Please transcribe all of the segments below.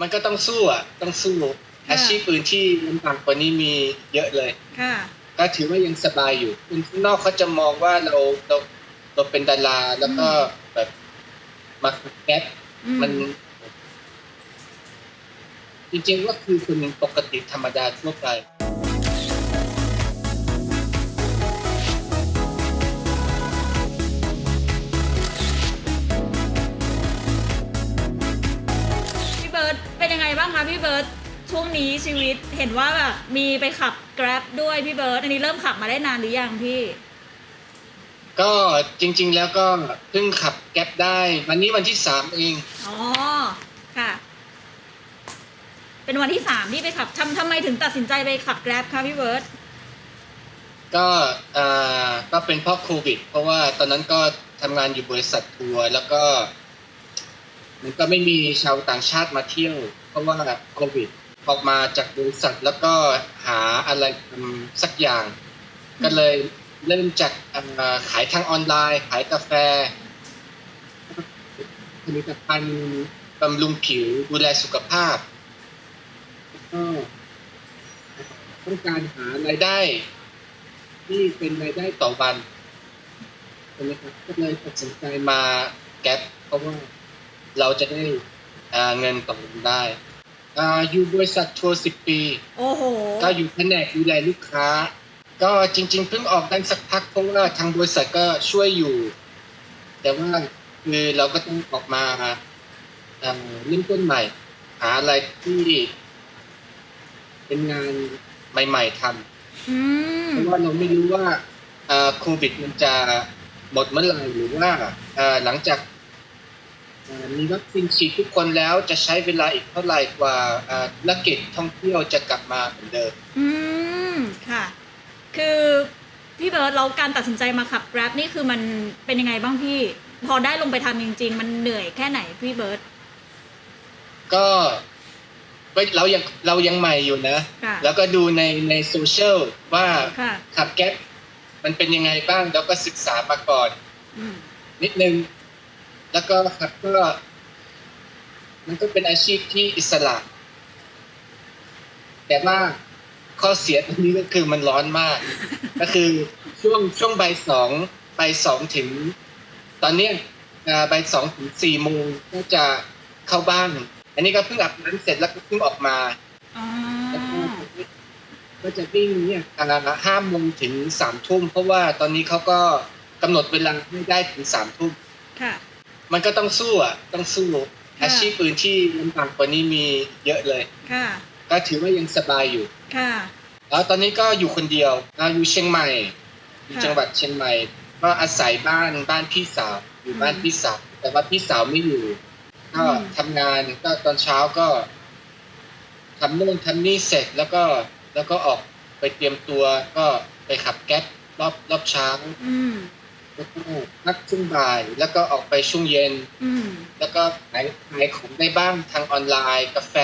มันก็ต้องสู้อะต้องสู้ค่ะอาชีพอื่นที่ลำบากกว่านี้มีเยอะเลยค่ะก็ถือว่ายังสบายอยู่คนข้างนอกเขาจะมองว่าเราเราเราเป็นดาราแล้วก็แบบมาแก๊ปอืมันจริงๆก็คือคนปกติธรรมดาทั่วไป เบิร์ตเป็นยังไงบ้างคะพี่เบิร์ตช่วงนี้ชีวิตเห็นว่าแบบมีไปขับ Grab ด้วยพี่เบิร์ตอันนี้เริ่มขับมาได้นานหรือยังพี่ ก็จริง ๆ แล้วก็เพิ่งขับแก๊ปได้ วันนี้วันที่สามเอง อ๋อ ค่ะ เป็นวันที่สามที่ไปขับทำทำไมถึงตัดสินใจไปขับ Grab คะพี่เบิร์ตก็อ่าก็เป็นเพราะโควิด เพราะว่าตอนนั้นก็ทำงานอยู่บริษัททัวร์แล้วก็ มันก็ไม่มีชาวต่างชาติมาเที่ยว เพราะว่าโควิดออกมาจากบริษัทแล้วก็หาอะไรสักอย่าง ก็เลยเริ่มจากขายทางออนไลน์ ขายกาแฟผลิตภัณฑ์บำรุงผิวดูแลสุขภาพแล้วก็ต้องการหารายได้ ที่เป็นรายได้ต่อวันใช่ไหมครับก็เลยตัดสินใจมาแก๊ปเพราะว่า เราจะได้อ่าเงินต่อวันได้อ่าอยู่บริษัททัวร์สิบปี โอ้โห ก็อยู่แผนกดูแลลูกค้า ก็จริง ๆ เพิ่งออกได้สักพักเพราะว่าทางบริษัทก็ช่วยอยู่ แต่ว่าคือเราก็ต้องออกมาเอ่อเริ่มต้นใหม่ หาอะไรที่เป็นงานใหม่ ๆทำ อืม เพราะว่าเราไม่รู้ว่าเอ่อโควิดมันจะหมดเมื่อไหร่หรือว่าเอ่อหลังจากเอ่อ มีวัคซีนฉีดทุกคนแล้วจะใช้เวลาอีกเท่าไหร่กว่าเอ่อธุรกิจท่องเที่ยวจะกลับมาเหมือนเดิม อืม ค่ะ คือพี่เบิร์ตเราการตัดสินใจมาขับ Grab นี่คือมันเป็นยังไงบ้างพี่ พอได้ลงไปทำจริง ๆ มันเหนื่อยแค่ไหนพี่เบิร์ตก็ก็เรายังเรายังใหม่อยู่นะค่ะแล้วก็ดูในในโซเชียลว่าค่ะขับแก๊ปมันเป็นยังไงบ้าง แล้วก็ศึกษามาก่อนอืมนิดนึง แล้วก็ครับก็มันก็เป็นอาชีพที่อิสระ แต่ว่าข้อเสียตรงนี้ก็คือมันร้อนมาก ก็คือช่วงช่วงบ่ายสองบ่ายสองถึง ตอนเนี้ยอ่าบ่ายสองถึงสี่โมงก็จะเข้าบ้าน อันนี้ก็เพิ่งอาบน้ำเสร็จแล้วก็เพิ่งออกมาอ๋อแล้วก็ก็จะวิ่งเนี่ยห้าโมงถึงสามทุ่มเพราะว่าตอนนี้เขาก็กำหนดเวลาให้ได้ถึงสามทุ่มค่ะ มันก็ต้องสู้อะต้องสู้ค่ะอาชีพอื่นที่ลำบากกว่านี้มีเยอะเลยค่ะก็ถือว่ายังสบายอยู่ค่ะแล้วตอนนี้ก็อยู่คนเดียวอ่าอยู่เชียงใหม่อยู่ค่ะจังหวัดเชียงใหม่ ก็อาศัยบ้านบ้านพี่สาวอยู่บ้านอืมพี่สาวแต่ว่าพี่สาวไม่อยู่ ก็อืมทำงานก็ตอนเช้าก็ทำโน่นทำนี่เสร็จแล้วก็แล้วก็ออกไปเตรียมตัวก็ไปขับแก๊ปรอบรอบเช้าอืม แล้วก็พักช่วงบ่าย แล้วก็ออกไปช่วงเย็น อืมแล้วก็ขายขายของได้บ้างทางออนไลน์ กาแฟ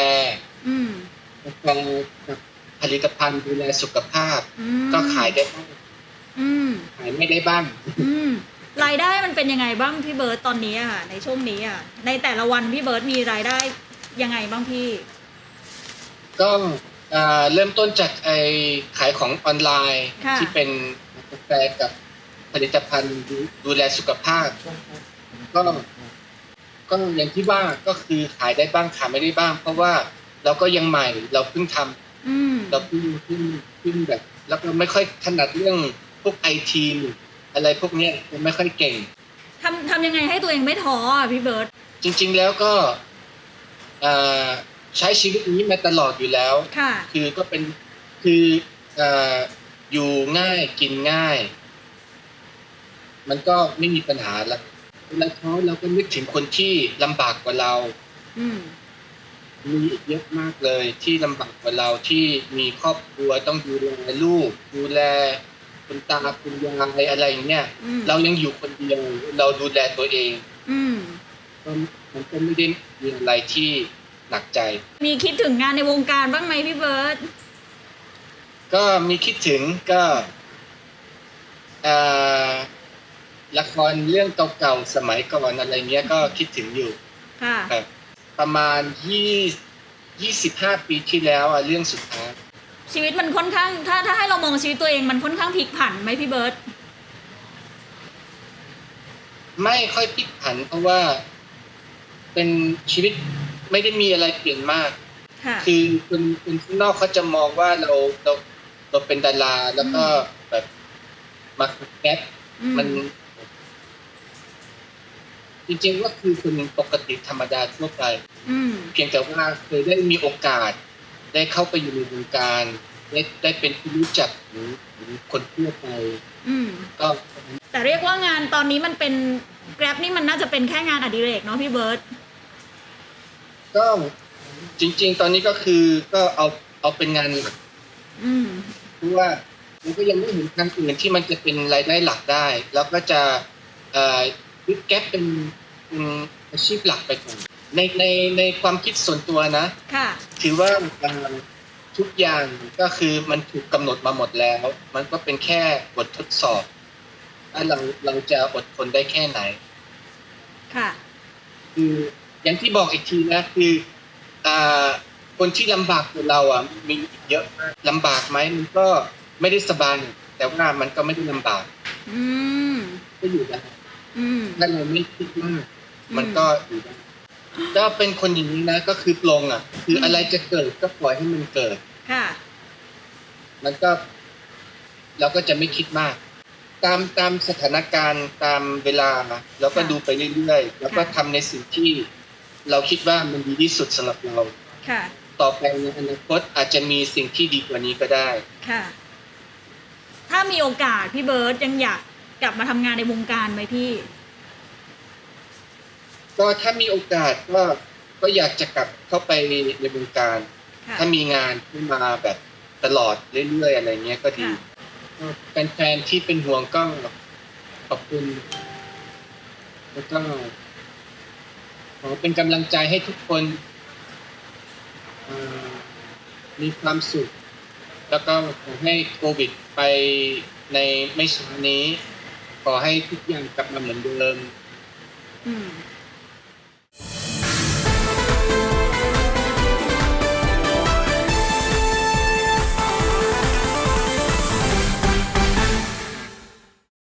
อืมกาแฟกับผลิตภัณฑ์ดูแลสุขภาพ อืมก็ขายได้บ้างอืมขายไม่ได้บ้าง อืมรายได้มันเป็นยังไงบ้างพี่เบิร์ตตอนนี้อะค่ะในช่วงนี้อะในแต่ละวันพี่เบิร์ตมีรายได้ยังไงบ้างพี่ ก็เอ่อเริ่มต้นจากไอขายของออนไลน์ค่ะ ที่เป็นกาแฟกับ ผลิตภัณฑ์ดูดูแลสุขภาพ ก็ก็อย่างที่ว่าก็คือขายได้บ้างขายไม่ได้บ้าง เพราะว่าเราก็ยังใหม่เราเพิ่งทำอืมเราเพิ่งเพิ่งเพิ่งแบบ แล้วก็ไม่ค่อยถนัดเรื่องพวกไอทีอะไรพวกเนี้ยยังไม่ค่อยเก่งทำทำยังไงให้ตัวเองไม่ท้ออะพี่เบิร์ตจริง ๆแล้วก็เอ่อใช้ชีวิตนี้มาตลอดอยู่แล้วค่ะคือก็เป็นคือเอ่ออยู่ง่ายกินง่าย มันก็ไม่มีปัญหาละเวลาท้อเราก็นึกถึงคนที่ลำบากกว่าเรา อืม มีอีกเยอะมากเลยที่ลำบากกว่าเราที่มีครอบครัวต้องดูแลลูก ดูแลคุณตาคุณยายอะไรอย่างเงี้ยอืมเรายังอยู่คนเดียวเราดูแลตัวเองอืม ก็มันก็ไม่ได้มีอะไรที่หนักใจ มีคิดถึงงานในวงการบ้างไหมพี่เบิร์ตก็มีคิดถึงก็เอ่อ ละครเรื่องเก่าๆสมัยก่อนอะไรเงี้ยก็คิดถึงอยู่ค่ะครับประมาณยี่25ปีที่แล้วอะเรื่องสุดท้ายชีวิตมันค่อนข้าง ถ้าถ้าให้เรามองชีวิตตัวเองมันค่อนข้างพลิกผันไหมพี่เบิร์ตไม่ค่อยพลิกผัน เพราะว่าเป็นชีวิตไม่ได้มีอะไรเปลี่ยนมาก ค่ะ คือคนคนข้างนอกเขาจะมองว่าเราเราเราเป็นดาราแล้วก็แบบมาแก๊ปอืม มัน จริงๆก็คือคนปกติธรรมดาทั่วไปอืมเพียงแต่ว่าเคยได้มีโอกาส ได้เข้าไปอยู่ในวงการได้ได้เป็นที่รู้จักของของคนทั่วไปอืมก็แต่เรียกว่างานตอนนี้มันเป็น Grab นี่มันน่าจะเป็นแค่งานอดิเรกเนาะพี่เบิร์ตก็จริง ๆ ตอนนี้ก็คือก็เอาเอาเป็นงานหลักอืมเพราะว่ามันก็ยังไม่เห็นทางอื่นที่มันจะเป็นรายได้หลักได้ แล้วก็จะ เอ่อยึดแก๊ปเป็นเป็นอาชีพหลักไปก่อนในในในความคิดส่วนตัวนะค่ะถือว่าเอ่อทุกอย่างก็คือมันถูกกำหนดมาหมดแล้ว มันก็เป็นแค่บททดสอบว่าเราเราจะอดทนได้แค่ไหน ค่ะ คืออย่างที่บอกอีกทีนะ คืออ่าคนที่ลำบากกว่าเราอะมีอีกเยอะมากลำบากไหมมันก็ไม่ได้สบายแต่ว่ามันก็ไม่ได้ลำบากอืมก็อยู่ได้ อืม ถ้าเราไม่คิดมากอืมมันก็อยู่ได้ก็เป็นคนอย่างนี้นะ ก็คือปลงอะ คืออะไรจะเกิดก็ปล่อยให้มันเกิด ค่ะ มันก็เราก็จะไม่คิดมาก ตามตามสถานการณ์ตามเวลาเราก็ค่ะดูไปเรื่อยๆแล้วก็ค่ะ ทำในสิ่งที่ เราคิดว่ามันดีที่สุดสำหรับเรา ค่ะ ต่อไปในอนาคตอาจจะมีสิ่งที่ดีกว่านี้ก็ได้ ค่ะ ถ้ามีโอกาสพี่เบิร์ตยังอยาก กลับมาทำงานในวงการไหมพี่ ก็ถ้ามีโอกาสก็ก็อยากจะกลับเข้าไปในวงการ ค่ะ ถ้ามีงานขึ้นมาแบบตลอดเรื่อยๆอะไรเงี้ยก็ดีค่ะ ก็แฟนๆที่เป็นห่วงก็ขอบคุณ แล้วก็ขอเป็นกำลังใจให้ทุกคนเอ่อมีความสุข แล้วก็ขอให้โควิดไปในไม่ช้านี้ ขอให้ทุกอย่างกลับมาเหมือนเดิม อืม